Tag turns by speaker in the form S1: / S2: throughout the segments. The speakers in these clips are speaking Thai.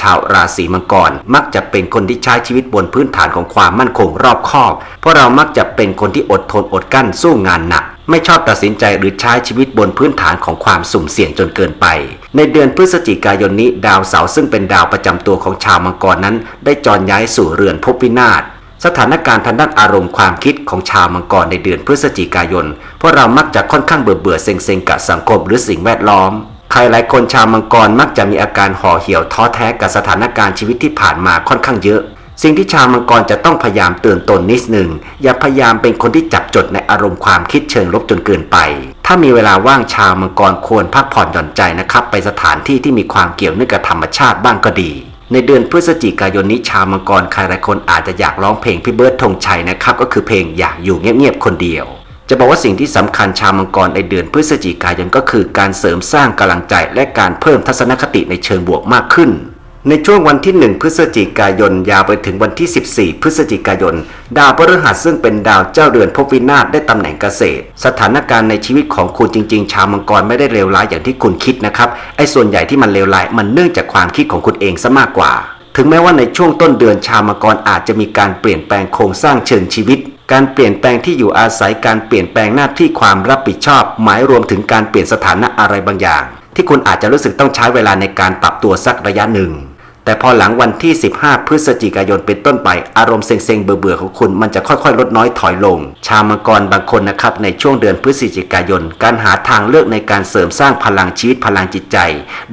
S1: ชาวราศีมังกร มักจะเป็นคนที่ใช้ชีวิตบนพื้นฐานของความมั่นคงรอบคอบ เพราะเรามักจะเป็นคนที่อดทนอดกลั้นสู้งานหนัก ไม่ชอบตัดสินใจหรือใช้ชีวิตบนพื้นฐานของความสุ่มเสี่ยงจนเกินไป ในเดือนพฤศจิกายนนี้ดาวเสาร์ซึ่งเป็นดาวประจำตัวของชาวมังกรนั้น ได้จรย้ายสู่เรือนภพวินาศสถานการณ์ทางด้านอารมณ์ความคิดของชาวมังกรในเดือนพฤศจิกายน เพราะเรามักจะค่อนข้างเบื่อเบื่อเซ็งเซ็งกับสังคมหรือสิ่งแวดล้อม ใครหลายคนชาวมังกรมักจะมีอาการห่อเหี่ยวท้อแท้กับสถานการณ์ชีวิตที่ผ่านมาค่อนข้างเยอะ สิ่งที่ชาวมังกรจะต้องพยายามเตือนตนนิดหนึ่ง อย่าพยายามเป็นคนที่จับจดในอารมณ์ความคิดเชิงลบจนเกินไป ถ้ามีเวลาว่างชาวมังกรควรพักผ่อนหย่อนใจนะครับ ไปสถานที่ที่มีความเกี่ยวเนื่องกับธรรมชาติบ้างก็ดี ในเดือนพฤศจิกายนนี้ชาวมังกรใครหลายคนอาจจะอยากร้องเพลงพี่เบิร์ดธงชัยนะครับก็คือเพลงอยากอยู่เงียบๆคนเดียว จะบอกว่าสิ่งที่สำคัญชาวมังกรในเดือนพฤศจิกายนก็คือการเสริมสร้างกำลังใจและการเพิ่มทัศนคติในเชิงบวกมากขึ้น ในช่วงวันที่ 1 พฤศจิกายนยาวไปถึงวันที่ 14 พฤศจิกายน ดาวพฤหัสซึ่งเป็นดาวเจ้าเรือนภพวินาศได้ตำแหน่งเกษตร สถานการณ์ในชีวิตของคุณจริง ๆ ชาวมังกรไม่ได้เลวร้ายอย่างที่คุณคิดนะครับไอ้ส่วนใหญ่ที่มันเลวร้ายมันเนื่องจากความคิดของคุณเองซะมากกว่าถึงแม้ว่าในช่วงต้นเดือนชาวมังกรอาจจะมีการเปลี่ยนแปลงโครงสร้างเชิงชีวิต การเปลี่ยนแปลงที่อยู่อาศัยการเปลี่ยนแปลงหน้าที่ความรับผิดชอบ หมายรวมถึงการเปลี่ยนสถานะอะไรบางอย่าง ที่คุณอาจจะรู้สึกต้องใช้เวลาในการปรับตัวสักระยะหนึ่ง แต่พอหลังวันที่ 15 พฤศจิกายนเป็นต้นไปอารมณ์เซ็งๆเบื่อๆของคุณมันจะค่อยๆ ลดน้อยถอยลง ชาวมังกรบางคนนะครับในช่วงเดือนพฤศจิกายน การหาทางเลือกในการเสริมสร้างพลังชีวิตพลังจิตใจ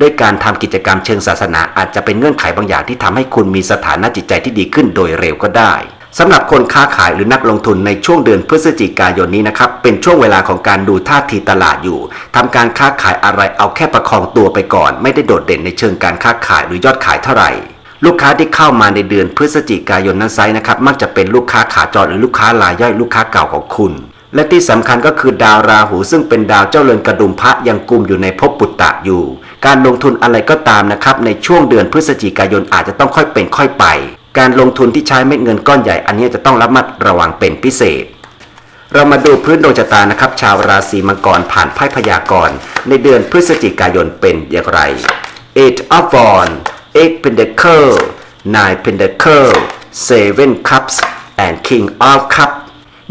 S1: ด้วยการทำกิจกรรมเชิงศาสนาอาจจะเป็นเงื่อนไขบางอย่างที่ทำให้คุณมีสถานะจิตใจที่ดีขึ้นโดยเร็วก็ได้ สำหรับคนค้าขายหรือนักลงทุนในช่วงเดือนพฤศจิกายนนี้นะครับ เป็นช่วงเวลาของการดูท่าทีตลาดอยู่ทำการค้าขายอะไรเอาแค่ประคองตัวไปก่อน ไม่ได้โดดเด่นในเชิงการค้าขายหรือยอดขายเท่าไหร่ ลูกค้าที่เข้ามาในเดือนพฤศจิกายนนั้นไซส์นะครับมักจะเป็นลูกค้าขาจรหรือลูกค้ารายย่อยลูกค้าเก่าของคุณ และที่สำคัญก็คือดาวราหูซึ่งเป็นดาวเจ้าเรือนกระดุมพระยังกุมอยู่ในภพปุตตะอยู่ การลงทุนอะไรก็ตามนะครับในช่วงเดือนพฤศจิกายนอาจจะต้องค่อยเป็นค่อยไป การลงทุนที่ใช้เม็ดเงินก้อนใหญ่อันนี้จะต้องระมัดระวังเป็นพิเศษ เรามาดูพื้นดวงชะตานะครับ ชาวราศีมังกรผ่านไพ่พยากรณ์ในเดือนพฤศจิกายนเป็นอย่างไร Eight of Wands Eight Pentacle Nine Pentacle Seven Cups and King of Cups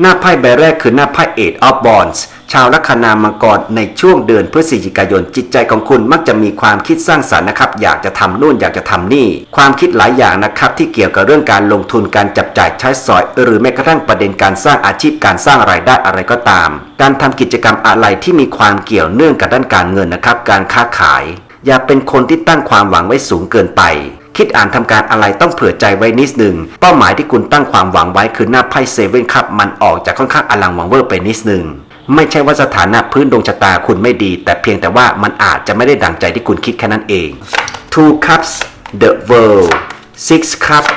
S1: หน้าไพ่ใบแรกคือหน้าไพ่ Eight of Wands ชาวลัคนามังกรในช่วงเดือนพฤศจิกายนจิตใจของคุณมักจะมีความคิดสร้างสรรค์นะครับ อยากจะทำนู่นอยากจะทำนี่ ความคิดหลายอย่างนะครับ ที่เกี่ยวกับเรื่องการลงทุนการจับจ่ายใช้สอย หรือแม้กระทั่งประเด็นการสร้างอาชีพการสร้างรายได้อะไรก็ตาม การทำกิจกรรมอะไรที่มีความเกี่ยวเนื่องกับด้านการเงินนะครับ การค้าขาย อย่าเป็นคนที่ตั้งความหวังไว้สูงเกินไปคิดอ่านทำการอะไรต้องเผื่อใจไว้นิดหนึ่ง เป้าหมายที่คุณตั้งความหวังไว้คือหน้าไพ่เซเว่นครับ มันออกจากค่อนข้างอลังหวังเวอร์ไปนิดหนึ่ง ไม่ใช่ว่าสถานะพื้นดวงชะตาคุณไม่ดี แต่เพียงแต่ว่ามันอาจจะไม่ได้ดังใจที่คุณคิดแค่นั้นเอง Two cups the world six cups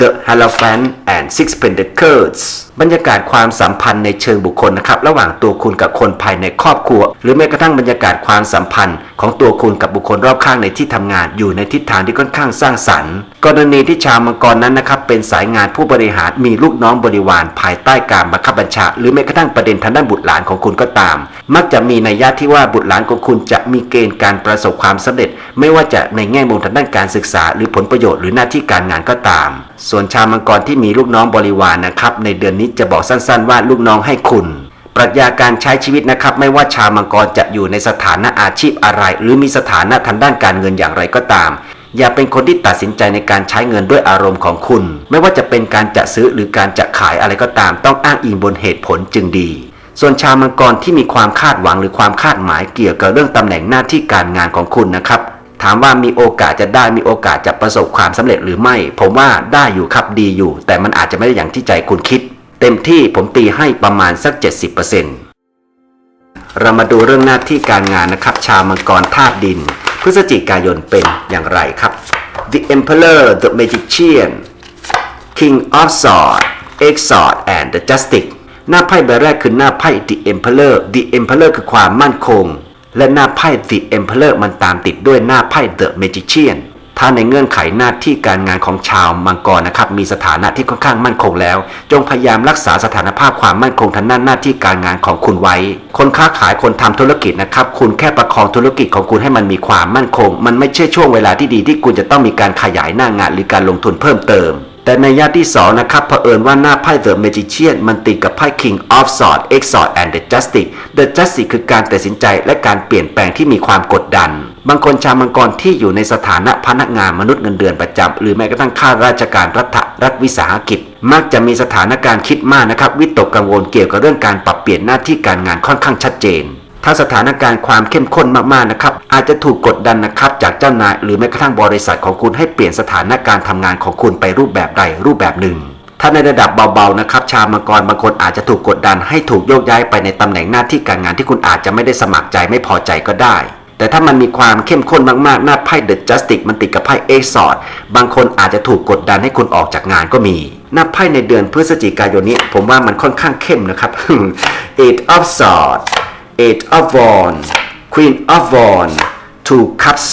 S1: The Hierophant and Six Pentacles บรรยากาศความสัมพันธ์ในเชิงบุคคลนะครับระหว่างตัวคุณกับคนภายในครอบครัว หรือแม้กระทั่งบรรยากาศความสัมพันธ์ ของตัวคุณกับบุคคลรอบข้างในที่ทำงานอยู่ในทิศทางที่ค่อนข้างสร้างสรรค์ กรณีที่ชาวมังกรนั้นนะครับเป็นสายงานผู้บริหารมีลูกน้องบริวารภายใต้การบังคับบัญชา หรือแม้กระทั่งประเด็นทางด้านบุตรหลานของคุณก็ตาม มักจะมีในัยยะที่ว่าบุตรหลานของคุณจะมีเกณฑ์การประสบความสำเร็จ ไม่ว่าจะในแง่มุมทางด้านการศึกษา หรือผลประโยชน์หรือหน้าที่การงานก็ตาม ส่วนชาวมังกรที่มีลูกน้องบริวารนะครับในเดือนนี้จะบอกสั้นๆว่าลูกน้องให้คุณ ปรัชญาการใช้ชีวิตนะครับ ไม่ว่าชาวมังกรจะอยู่ในสถานะอาชีพอะไร หรือมีสถานะทางด้านการเงินอย่างไรก็ตาม อย่าเป็นคนที่ตัดสินใจในการใช้เงินด้วยอารมณ์ของคุณ ไม่ว่าจะเป็นการจะซื้อหรือการจะขายอะไรก็ตาม ต้องอ้างอิงบนเหตุผลจึงดีส่วนชาวมังกรที่มีความคาดหวังหรือความคาดหมายเกี่ยวกับเรื่องตำแหน่งหน้าที่การงานของคุณนะครับ ถามว่ามีโอกาสจะได้มีโอกาสจะประสบความสำเร็จหรือไม่ ผมว่าได้อยู่ครับดีอยู่ แต่มันอาจจะไม่ได้อย่างที่ใจคุณคิด เต็มที่ผมตีให้ประมาณสัก 70%เรามาดูเรื่องหน้าที่การงานนะครับ ชาวมังกรธาตุดิน พฤศจิกายนเป็นอย่างไรครับ The Emperor the Magician King of sword exord and the Justice หน้าไพ่ใบแรกคือหน้าไพ่ The Emperor The Emperor คือความมั่นคง และหน้าไพ่ The Emperor มันตามติดด้วยหน้าไพ่ The Magician ถ้าในเงื่อนไขหน้าที่การงานของชาวมังกรนะครับ มีสถานะที่ค่อนข้างมั่นคงแล้ว จงพยายามรักษาสถานภาพความมั่นคงทางด้านหน้าที่การงานของคุณไว้ คนค้าขายคนทำธุรกิจนะครับ คุณแค่ประคองธุรกิจของคุณให้มันมีความมั่นคง มันไม่ใช่ช่วงเวลาที่ดีที่คุณจะต้องมีการขยายหน้างานหรือการลงทุนเพิ่มเติม แต่ในย่าที่2นะครับเผอิญว่าหน้าไพ่ The Magician มันติดกับไพ่ King of Swords X Sword and the Justice The Justice คือการตัดสินใจและการเปลี่ยนแปลงที่มีความกดดัน บางคนชาวมังกรที่อยู่ในสถานะพนักงานมนุษย์เงินเดือนประจำหรือแม้กระทั่งข้าราชการรัฐรัฐวิสาหกิจ มักจะมีสถานการณ์คิดมากนะครับวิตกกังวลเกี่ยวกับเรื่องการปรับเปลี่ยนหน้าที่การงานค่อนข้างชัดเจน ถ้าสถานการณ์ความเข้มข้นมากๆนะครับ อาจจะถูกกดดันนะครับ จากเจ้านายหรือแม้กระทั่งบริษัทของคุณให้เปลี่ยนสถานการณ์ทำงานของคุณไปรูปแบบใดรูปแบบหนึ่ง ถ้าในระดับเบาๆนะครับชาวมังกรบางคนอาจจะถูกกดดันให้ถูกโยกย้ายไปในตำแหน่งหน้าที่การงานที่คุณอาจจะไม่ได้สมัครใจไม่พอใจก็ได้แต่ถ้ามันมีความเข้มข้นมากๆ หน้าไพ่เดอะจัสติกมันติดกับไพ่เอซอดบางคนอาจจะถูกกดดันให้คุณออกจากงานก็มี หน้าไพ่ในเดือนพฤศจิกายนนี้ ผมว่ามันค่อนข้างเข้มนะครับ Eight of Swords Eight of Wands Queen of Wands Two Cups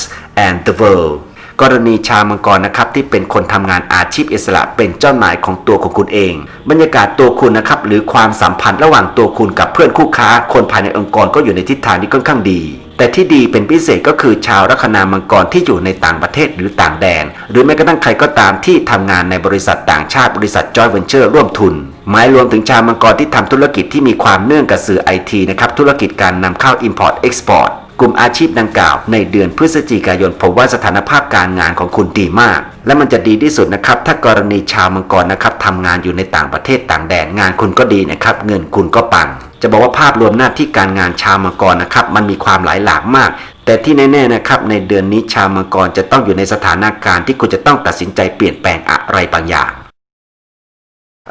S1: and the World กรณีชาวมังกรนะครับที่เป็นคนทำงานอาชีพอิสระเป็นเจ้านายของตัวของคุณเอง บรรยากาศตัวคุณนะครับหรือความสัมพันธ์ระหว่างตัวคุณกับเพื่อนคู่ค้าคนภายในองค์กรก็อยู่ในทิศทางที่ค่อนข้างดี แต่ที่ดีเป็นพิเศษก็คือชาวลัคนามังกรที่อยู่ในต่างประเทศหรือต่างแดน หรือแม้กระทั่งใครก็ตามที่ทำงานในบริษัทต่างชาติบริษัทจอยเวนเจอร์ร่วมทุน หมายรวมถึงชาวมังกรที่ทำธุรกิจที่มีความเนื่องกับสื่อไอทีนะครับธุรกิจการนำเข้า Import Export กลุ่มอาชีพดังกล่าว ในเดือนพฤศจิกายนผมว่าสถานภาพการงานของคุณดีมาก และมันจะดีที่สุดนะครับ ถ้ากรณีชาวมังกรนะครับทำงานอยู่ในต่างประเทศต่างแดนงานคุณก็ดีนะครับ เงินคุณก็ปัง จะบอกว่าภาพรวมหน้าที่การงานชาวมังกรนะครับ มันมีความหลายหลากมากแต่ที่แน่ๆนะครับในเดือนนี้ชาวมังกรจะต้องอยู่ในสถานการณ์ที่คุณจะต้องตัดสินใจเปลี่ยนแปลงอะไรบางอย่าง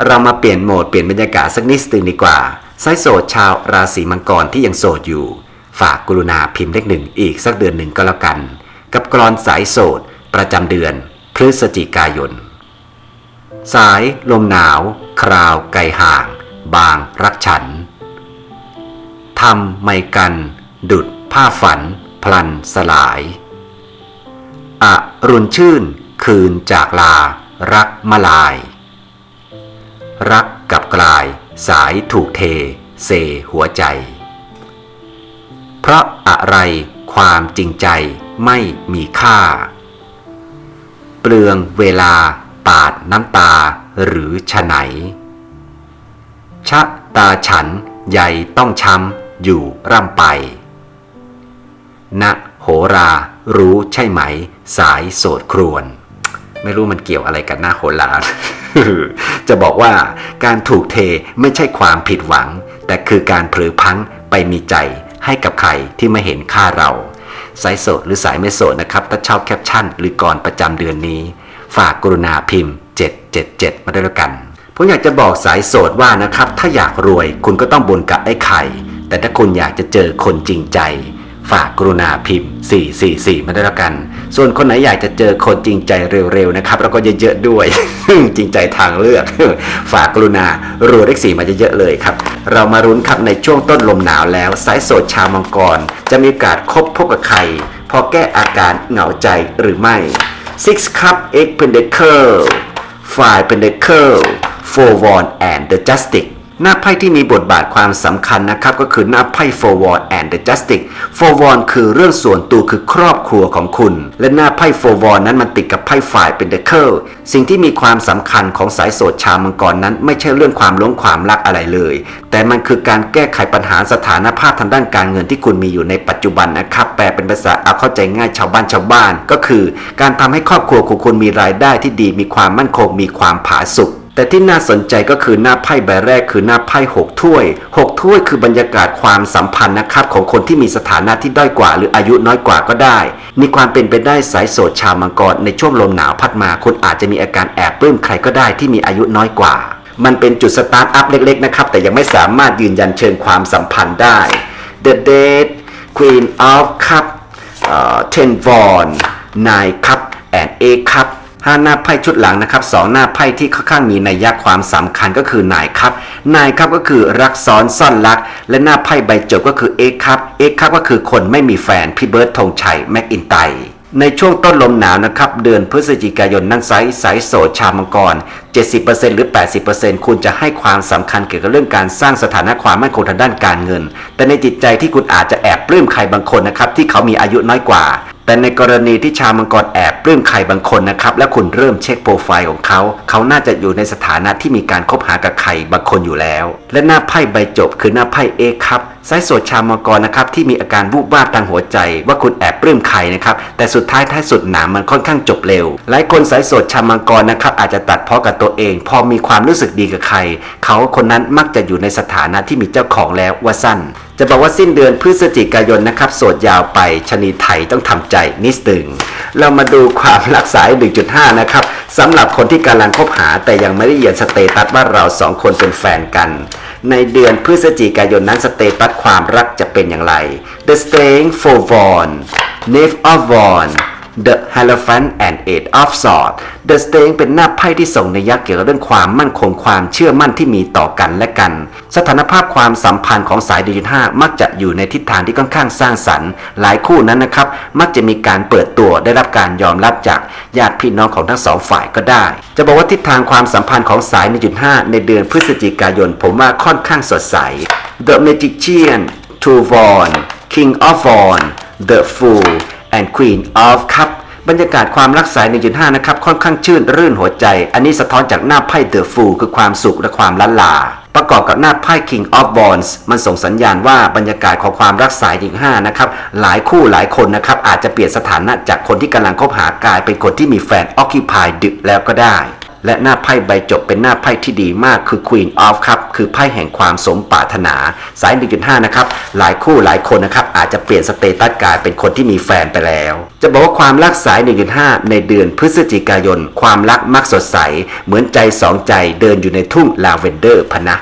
S1: เรามาเปลี่ยนโหมดเปลี่ยนบรรยากาศสักนิดนึงดีกว่าสายโสดชาวราศีมังกรที่ยังโสดอยู่ ฝากกรุณาพิมพ์เลขหนึ่งอีกสักเดือนหนึ่งก็แล้วกัน กับกรอนสายโสดประจำเดือน พฤศจิกายน สายลมหนาว คราวไกลห่าง บางรักฉันทำไม่กัน ดุดผ้าฝัน พลันสลายอรุณชื่น คืนจากลา รักมาลาย รักกับกลาย สายถูกเท เซหัวใจ เพราะอะไรความจริงใจไม่มีค่า เปลืองเวลาปาดน้ำตาหรือฉะไหน ชะตาฉันใหญ่ต้องช้ำอยู่ร่ำไปณโหรารู้ใช่ไหม สายโสดครวน ไม่รู้มันเกี่ยวอะไรกันหน้าโหราจะบอกว่าการถูกเทไม่ใช่ความผิดหวัง แต่คือการเผลอพังไปมีใจ ให้กับใครที่ไม่เห็นค่าเรา สายโสดหรือสายไม่โสดนะครับ ถ้าชอบแคปชั่น หรือก่อนประจำเดือนนี้ ฝากกรุณาพิมพ์ 777 มาด้วยแล้วกันผมอยากจะบอกสายโสดว่านะครับ ถ้าอยากรวยคุณก็ต้องบนกับไอ้ไข่ แต่ถ้าคุณอยากจะเจอคนจริงใจ ฝากกรุณาพิมพ์ 444 มาด้วยแล้วกัน ส่วนคนไหนอยากจะเจอคนจริงใจเร็วๆนะครับ แล้วก็เยอะๆด้วย จริงใจทางเลือก ฝากกรุณารัวเลขสี่มาเยอะๆเลยครับ เรามารุ้นครับในช่วงต้นลมหนาวแล้วสายโสดชาวมังกร จะมีโอกาสคบพบกับใคร พอแก้อาการเหงาใจหรือไม่ Six Cup Eight Pentacle Five Pentacle Four Wand and the Justice หน้าไพ่ที่มีบทบาทความสำคัญนะครับก็คือหน้าไพ่ Four Wand and the Justice Four Wand คือเรื่องส่วนตัวคือครอบครัวของคุณ และหน้าไพ่ Four Wand นั้นมันติดกับไพ่ Five Pentacle สิ่งที่มีความสำคัญของสายโสดชาวมังกรนั้น ไม่ใช่เรื่องความหลงความรักอะไรเลย แต่มันคือการแก้ไขปัญหาสถานภาพทางด้านการเงินที่คุณมีอยู่ในปัจจุบันนะครับแปลเป็นภาษาเอาเข้าใจง่ายชาวบ้านชาวบ้าน ก็คือ การทำให้ครอบครัวของคุณมีรายได้ที่ดีมีความมั่นคงมีความผาสุก แต่ที่น่าสนใจก็คือหน้าไพ่ใบแรกคือหน้าไพ่หกถ้วยหกถ้วยคือบรรยากาศความสัมพันธ์นะครับของคนที่มีสถานะที่ด้อยกว่า หรืออายุน้อยกว่าก็ได้ มีความเป็นไปได้สายโสดชาวมังกรในช่วงลมหนาวพัดมาคุณอาจจะมีอาการแอบปลื้มใครก็ได้ที่มีอายุน้อยกว่า มันเป็นจุดสตาร์ทอัพเล็กๆนะครับแต่ยังไม่สามารถยืนยันเชิงความสัมพันธ์ได้ The Date Queen of Cup เอ่อ Ten Wand Nine Cup and Eight Cup ห้าหน้าไพ่ชุดหลังนะครับสองหน้าไพ่ที่ค่อนข้างมีนัยยะความสำคัญก็คือนายครับนายครับก็คือรักซ้อนซ่อนรัก และหน้าไพ่ใบจบก็คือเอกครับเอกครับก็คือคนไม่มีแฟนพี่เบิร์ดธงชัยแม็กอินไตในช่วงต้นลมหนาวนะครับเดือนพฤศจิกายนนั้นไซส์สายโสดชาวมังกร 70%หรือ 80%คุณจะให้ความสำคัญเกี่ยวกับเรื่องการสร้างสถานะความมั่นคงทางด้านการเงิน แต่ในจิตใจที่คุณอาจจะแอบปลื้มใครบางคนนะครับที่เขามีอายุน้อยกว่า แต่ในกรณีที่ชาวมังกรแอบปลื้มใครบางคนนะครับ และคุณเริ่มเช็คโปรไฟล์ของเขา เขาน่าจะอยู่ในสถานะที่มีการคบหากับใครบางคนอยู่แล้ว และหน้าไพ่ใบจบคือหน้าไพ่เอกครับไซส์โสดชาวมังกรนะครับที่มีอาการวูบวาบทางหัวใจ ว่าคุณแอบปลื้มใครนะครับแต่สุดท้ายท้ายสุดหนามมันค่อนข้างจบเร็ว หลายคนสายโสดชาวมังกรนะครับอาจจะตัดเพ้อกับตัวเอง พอมีความรู้สึกดีกับใคร เขาคนนั้นมักจะอยู่ในสถานะที่มีเจ้าของแล้วว่าสั้น จะบอกว่าสิ้นเดือนพฤศจิกายนนะครับโสดยาวไปชนีไทยต้องทำใจนิดหนึ่งเรามาดูความรักสาย 1.5 นะครับสำหรับคนที่กำลังคบหาแต่ยังไม่ได้เหยียดสเตตัสว่าเราสองคนเป็นแฟนกัน ในเดือนพฤศจิกายนนั้นสเตตัสความรักจะเป็นอย่างไร The Staying for Vaughn Nave of Vaughn The Hierophant and Eight of Swords The Staying เป็นหน้าไพ่ที่ส่งในยักษ์เกี่ยวกับเรื่องความมั่นคงความเชื่อมั่นที่มีต่อกันและกัน สถานภาพความสัมพันธ์ของสายดิจิทัลมักจะอยู่ในทิศทางที่ค่อนข้างสร้างสรรค์ หลายคู่นั้นนะครับ มักจะมีการเปิดตัวได้รับการยอมรับจากญาติพี่น้องของทั้งสองฝ่ายก็ได้ จะบอกว่าทิศทางความสัมพันธ์ของสาย1.5ในเดือนพฤศจิกายน ผมว่าค่อนข้างสดใส The Magician Two Vaughn King of Vaughn The Fool and Queen of Cup บรรยากาศความรักสาย 1.5 นะครับ ค่อนข้างชื่นรื่นหัวใจ อันนี้สะท้อนจากหน้าไพ่ The Fool คือความสุขและความล้านลา ประกอบกับหน้าไพ่ King of Wands มันส่งสัญญาณว่าบรรยากาศของความรักสาย1.5นะครับ หลายคู่หลายคนนะครับ อาจจะเปลี่ยนสถานะจากคนที่กำลังคบหากลายเป็นคนที่มีแฟน Occupy ดึกแล้วก็ได้ และหน้าไพ่ใบจบเป็นหน้าไพ่ที่ดีมากคือ Queen of ครับคือไพ่แห่งความสมปรารถนา สาย 1.5 นะครับ หลายคู่หลายคนนะครับ อาจจะเปลี่ยนสเตตัสกลายเป็นคนที่มีแฟนไปแล้ว จะบอกว่าความรักสาย 1.5 ในเดือนพฤศจิกายน ความรักมักสดใส เหมือนใจสองใจเดินอยู่ในทุ่งลาเวนเดอร์พนะ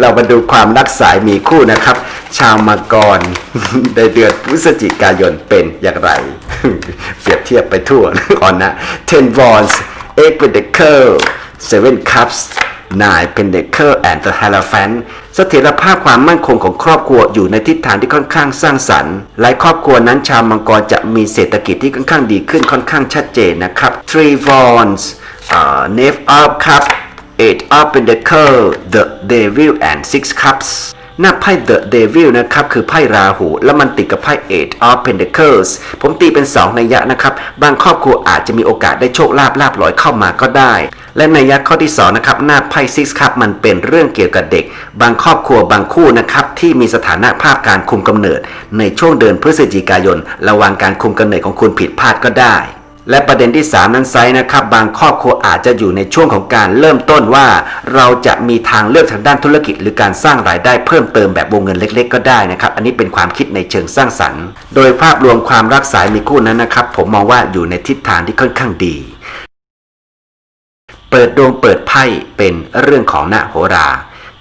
S1: เรามาดูความรักสายมีคู่นะครับ ชาวมังกรในเดือนพฤศจิกายนเป็นอย่างไร เปรียบเทียบไปทั่วก่อนนะ Ten Wands เ8 Pentacle เ Cups 9 Pentacle and the Hierophant เฟนสถียรภาพความมั่นคงของครอบครัวอยู่ในทิศทางที่ค่อนข้างสร้างสรรค์ หลายครอบครัวนั้นชาวมังกรจะมีเศรษฐกิจที่ค่อนข้างดีขึ้นค่อนข้างชัดเจนนะครับทรีฟอนส์เนฟอัพคัพ of Cups Eight of อร์เดอะเดวิลแอนด์ซิกคั Cups หน้าไพ่ The Devil นะครับ คือไพ่ราหู แล้วมันติดกับไพ่ Eight of Pentacles ผมตีเป็น 2 นัยยะนะครับ บางครอบครัวอาจจะมีโอกาสได้โชคลาภลาบลอยเข้ามาก็ได้ และนัยยะข้อที่2นะครับหน้าไพ่ Six Cup มันเป็นเรื่องเกี่ยวกับเด็ก บางครอบครัวบางคู่นะครับที่มีสถานะภาพการคุมกำเนิด ในช่วงเดือนพฤศจิกายน ระวังการคุมกำเนิดของคุณผิดพลาดก็ได้ และประเด็นที่ 3 นั้นไซส์นะครับ บางครอบครัวอาจจะอยู่ในช่วงของการเริ่มต้นว่า เราจะมีทางเลือกทางด้านธุรกิจ หรือการสร้างรายได้เพิ่มเติมแบบวงเงินเล็ก ๆ ก็ได้นะครับ อันนี้เป็นความคิดในเชิงสร้างสรรค์ โดยภาพรวมความรักสายมีคู่นั้นนะครับ ผมมองว่าอยู่ในทิศทางที่ค่อนข้างดี เปิดดวงเปิดไพ่เป็นเรื่องของหนาโหรา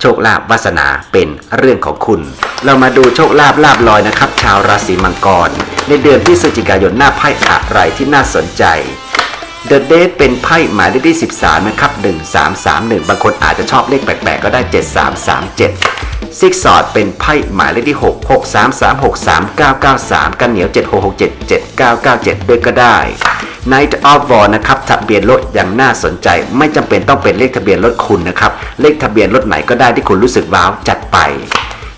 S1: โชคลาภวาสนาเป็นเรื่องของคุณ เรามาดูโชคลาภลาบลอยนะครับ ชาวราศีมังกร ในเดือนพฤศจิกายนหน้าไพ่อะไรที่น่าสนใจ The Date เป็นไพ่หมายเลขที่ 13 นะครับ 1331 บางคนอาจจะชอบเลขแปลกๆ ก็ได้ 7337 Six Sword เป็นไพ่หมายเลขที่ 6 63363993 กันเหนียว 7667 7997 ด้วยก็ได้ Night of War นะครับทะเบียนรถอย่างน่าสนใจ ไม่จำเป็นต้องเป็นเลขทะเบียนรถคุณนะครับ เลขทะเบียนรถไหนก็ได้ที่คุณรู้สึกว้าวจัดไป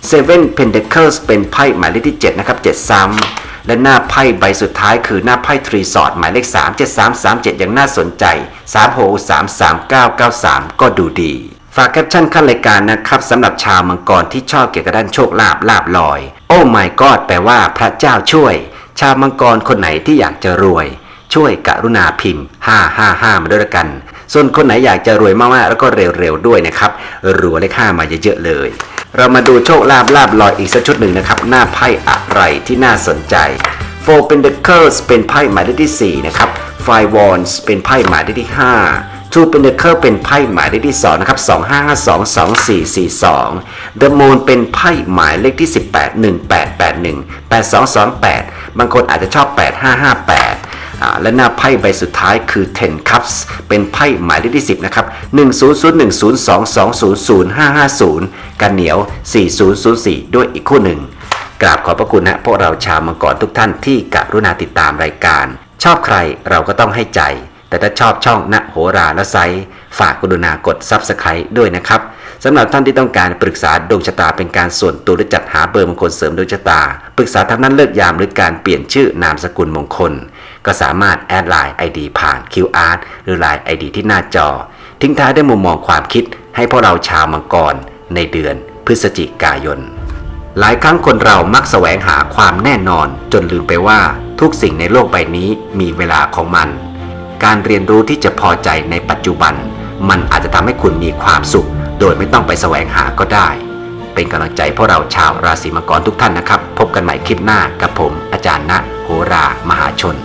S1: Seven Pentacles เป็นไพ่หมายเลขที่ 7 นะครับ 7 ซ้ำ และหน้าไพ่ใบสุดท้ายคือหน้าไพ่ทรีสอร์ดหมายเลข 3 7 3 3 7 อย่างน่าสนใจ 3 6 3 3 9 9 3 ก็ดูดี ฝากแคปชั่นขั้นรายการนะครับสำหรับชาวมังกรที่ชอบเกี่ยวกับด้านโชคลาภลาบลอย โอ้ my god แปลว่าพระเจ้าช่วย ชาวมังกรคนไหนที่อยากจะรวย ช่วยกรุณาพิมพ์ 555 มาด้วยกัน ส่วนคนไหนอยากจะรวยมากๆแล้วก็เร็วๆด้วยนะครับรัวเลข5มาเยอะๆเลย เรามาดูโชคลาภลาบลอยอีกสักชุดหนึ่งนะครับหน้าไพ่อะไรที่น่าสนใจ Four Pentacles เป็นไพ่หมายเลขที่4นะครับ Five Wands เป็นไพ่หมายเลขที่ 5 Two Pentacle เป็นไพ่หมายเลขที่2นะครับ2 5 5 2 2 4 4 2 The Moon เป็นไพ่หมายเลขที่ 18 1881 8228 บางคนอาจจะชอบ 8558อ่าและหน้าไพ่ใบสุดท้ายคือ Ten Cups เป็นไพ่หมายเลขที่ 10 นะครับ 100102200550 กันเหนียว 4004 ด้วยอีกคู่หนึ่ง กราบขอบพระคุณนะพวกเราชาวมังกรทุกท่านที่กรุณาติดตามรายการ ชอบใครเราก็ต้องให้ใจ แต่ถ้าชอบช่องณโหราและไซส์ฝากกรุณากด Subscribe ด้วยนะครับสำหรับท่านที่ต้องการปรึกษาดวงชะตาเป็นการส่วนตัวหรือจัดหาเบอร์มงคลเสริมดวงชะตา ปรึกษาทำนั้นเลิกยามหรือการเปลี่ยนชื่อนามสกุลมงคล ก็สามารถแอดไลน์ ID ผ่าน QR หรือไลน์ ID ที่หน้าจอ ทิ้งท้ายด้วยมุมมองความคิดให้พวกเราชาวมังกรในเดือนพฤศจิกายน หลายครั้งคนเรามักแสวงหาความแน่นอน จนลืมไปว่าทุกสิ่งในโลกใบนี้มีเวลาของมัน การเรียนรู้ที่จะพอใจในปัจจุบัน มันอาจจะทำให้คุณมีความสุข โดยไม่ต้องไปแสวงหาก็ได้ เป็นกำลังใจพวกเราชาวราศีมังกรทุกท่านนะครับ พบกันใหม่คลิปหน้ากับผม อาจารย์ณโหรามหาชน